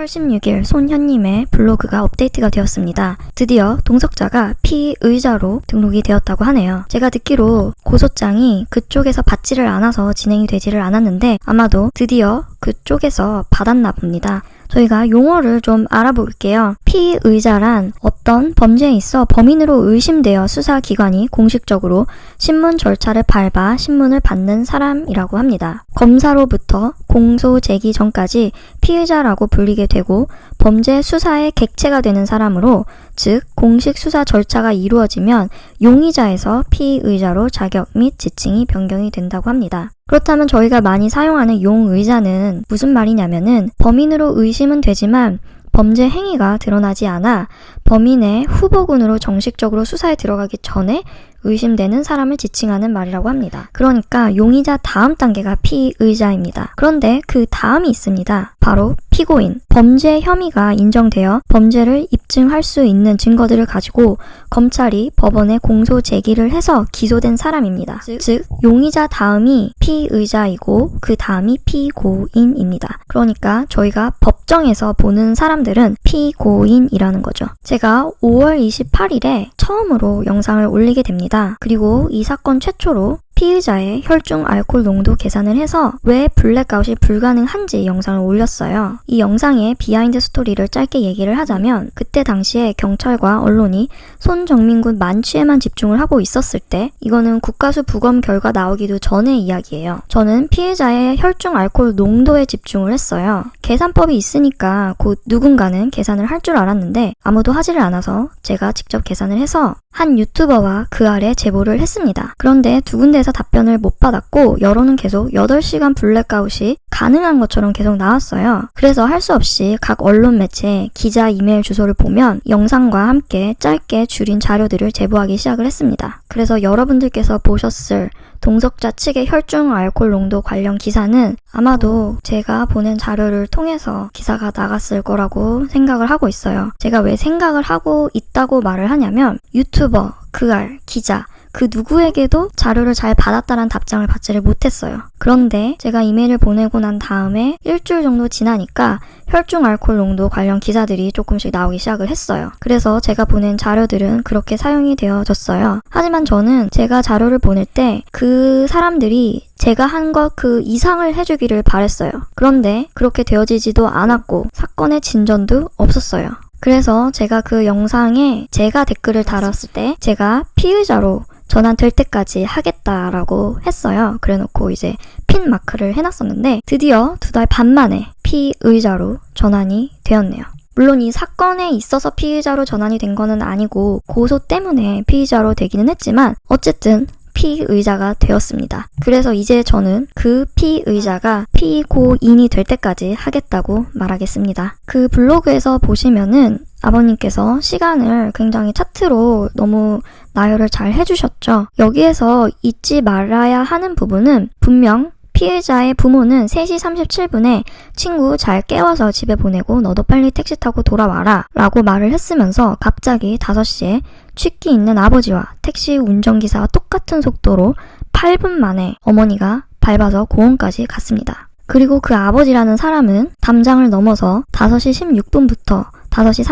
8월 16일 손현님의 블로그가 업데이트가 되었습니다. 드디어 동석자가 피의자로 등록이 되었다고 하네요. 제가 듣기로 고소장이 그쪽에서 받지를 않아서 진행이 되지를 않았는데 아마도 드디어 그쪽에서 받았나 봅니다. 저희가 용어를 좀 알아볼게요. 피의자란 어떤 범죄에 있어 범인으로 의심되어 수사기관이 공식적으로 신문 절차를 밟아 신문을 받는 사람이라고 합니다. 검사로부터 공소 제기 전까지 피의자라고 불리게 되고 범죄 수사의 객체가 되는 사람으로 즉 공식 수사 절차가 이루어지면 용의자에서 피의자로 자격 및 지칭이 변경이 된다고 합니다. 그렇다면 저희가 많이 사용하는 용의자는 무슨 말이냐면은 범인으로 의심은 되지만 범죄 행위가 드러나지 않아 범인의 후보군으로 정식적으로 수사에 들어가기 전에 의심되는 사람을 지칭하는 말이라고 합니다. 그러니까 용의자 다음 단계가 피의자입니다. 그런데 그 다음이 있습니다. 바로 피고인. 범죄 혐의가 인정되어 범죄를 입증할 수 있는 증거들을 가지고 검찰이 법원에 공소 제기를 해서 기소된 사람입니다. 즉, 즉 용의자 다음이 피의자이고 그 다음이 피고인입니다. 그러니까 저희가 법정에서 보는 사람들은 피고인이라는 거죠. 제가 5월 28일에 처음으로 영상을 올리게 됩니다. 그리고 이 사건 최초로 피의자의 혈중 알코올 농도 계산을 해서 왜 블랙아웃이 불가능한지 영상을 올렸어요. 이 영상의 비하인드 스토리를 짧게 얘기를 하자면 그때 당시에 경찰과 언론이 손정민 군 만취에만 집중을 하고 있었을 때 이거는 국가수 부검 결과 나오기도 전의 이야기예요. 저는 피해자의 혈중 알코올 농도에 집중을 했어요. 계산법이 있으니까 곧 누군가는 계산을 할 줄 알았는데 아무도 하지를 않아서 제가 직접 계산을 해서 한 유튜버와 그 아래 제보를 했습니다. 그런데 두 군데에서 답변을 못 받았고 여론은 계속 8시간 블랙아웃이 가능한 것처럼 계속 나왔어요. 그래서 할 수 없이 각 언론 매체 기자 이메일 주소를 보면 영상과 함께 짧게 줄인 자료들을 제보하기 시작을 했습니다. 그래서 여러분들께서 보셨을 동석자 측의 혈중 알코올 농도 관련 기사는 아마도 제가 보낸 자료를 통해서 기사가 나갔을 거라고 생각을 하고 있어요. 제가 왜 생각을 하고 있다고 말을 하냐면 유튜버, 그알, 기자, 그 누구에게도 자료를 잘 받았다는 답장을 받지를 못했어요. 그런데 제가 이메일을 보내고 난 다음에 일주일 정도 지나니까 혈중 알코올 농도 관련 기사들이 조금씩 나오기 시작을 했어요. 그래서 제가 보낸 자료들은 그렇게 사용이 되어졌어요. 하지만 저는 제가 자료를 보낼 때 그 사람들이 제가 한 것 그 이상을 해주기를 바랬어요. 그런데 그렇게 되어지지도 않았고 사건의 진전도 없었어요. 그래서 제가 그 영상에 제가 댓글을 달았을 때 제가 피의자로 전환 될 때까지 하겠다라고 했어요. 그래 놓고 이제 핀 마크를 해놨었는데 드디어 두 달 반 만에 피의자로 전환이 되었네요. 물론 이 사건에 있어서 피의자로 전환이 된 거는 아니고 고소 때문에 피의자로 되기는 했지만 어쨌든 피의자가 되었습니다. 그래서 이제 저는 그 피의자가 피고인이 될 때까지 하겠다고 말하겠습니다. 그 블로그에서 보시면은 아버님께서 시간을 굉장히 차트로 너무 나열을 잘 해주셨죠. 여기에서 잊지 말아야 하는 부분은 분명 피해자의 부모는 3시 37분에 친구 잘 깨워서 집에 보내고 너도 빨리 택시 타고 돌아와라 라고 말을 했으면서 갑자기 5시에 취기 있는 아버지와 택시 운전기사와 똑같은 속도로 8분 만에 어머니가 밟아서 공원까지 갔습니다. 그리고 그 아버지라는 사람은 담장을 넘어서 5시 16분부터 5시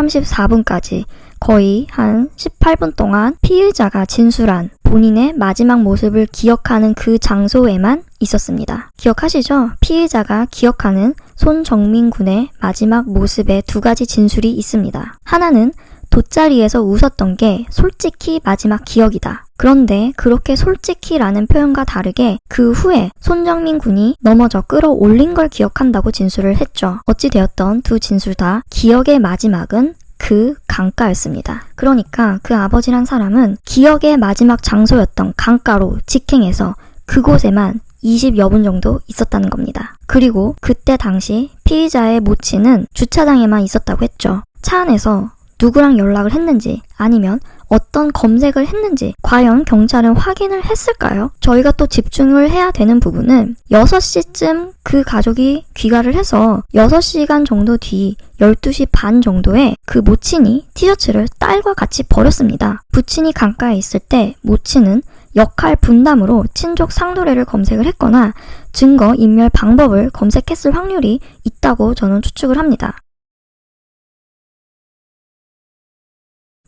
34분까지 거의 한 18분 동안 피의자가 진술한 본인의 마지막 모습을 기억하는 그 장소에만 있었습니다. 기억하시죠? 피의자가 기억하는 손정민 군의 마지막 모습에 두 가지 진술이 있습니다. 하나는 돗자리에서 웃었던 게 솔직히 마지막 기억이다. 그런데 그렇게 솔직히라는 표현과 다르게 그 후에 손정민 군이 넘어져 끌어올린 걸 기억한다고 진술을 했죠. 어찌되었던 두 진술 다 기억의 마지막은 그 강가였습니다. 그러니까 그 아버지란 사람은 기억의 마지막 장소였던 강가로 직행해서 그곳에만 20여 분 정도 있었다는 겁니다. 그리고 그때 당시 피의자의 모친은 주차장에만 있었다고 했죠. 차 안에서 누구랑 연락을 했는지 아니면 어떤 검색을 했는지 과연 경찰은 확인을 했을까요? 저희가 또 집중을 해야 되는 부분은 6시쯤 그 가족이 귀가를 해서 6시간 정도 뒤 12시 반 정도에 그 모친이 티셔츠를 딸과 같이 버렸습니다. 부친이 강가에 있을 때 모친은 역할 분담으로 친족 상도례를 검색을 했거나 증거 인멸 방법을 검색했을 확률이 있다고 저는 추측을 합니다.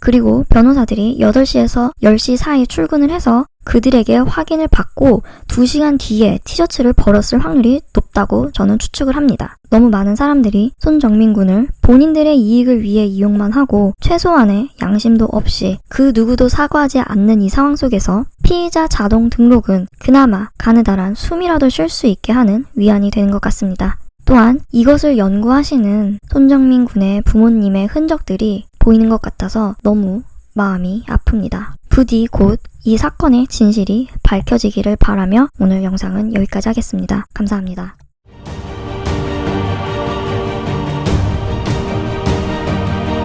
그리고 변호사들이 8시에서 10시 사이 출근을 해서 그들에게 확인을 받고 2시간 뒤에 티셔츠를 벌었을 확률이 높다고 저는 추측을 합니다. 너무 많은 사람들이 손정민 군을 본인들의 이익을 위해 이용만 하고 최소한의 양심도 없이 그 누구도 사과하지 않는 이 상황 속에서 피의자 자동 등록은 그나마 가느다란 숨이라도 쉴 수 있게 하는 위안이 되는 것 같습니다. 또한 이것을 연구하시는 손정민 군의 부모님의 흔적들이 보이는 것 같아서 너무 마음이 아픕니다. 부디 곧 이 사건의 진실이 밝혀지기를 바라며 오늘 영상은 여기까지 하겠습니다. 감사합니다.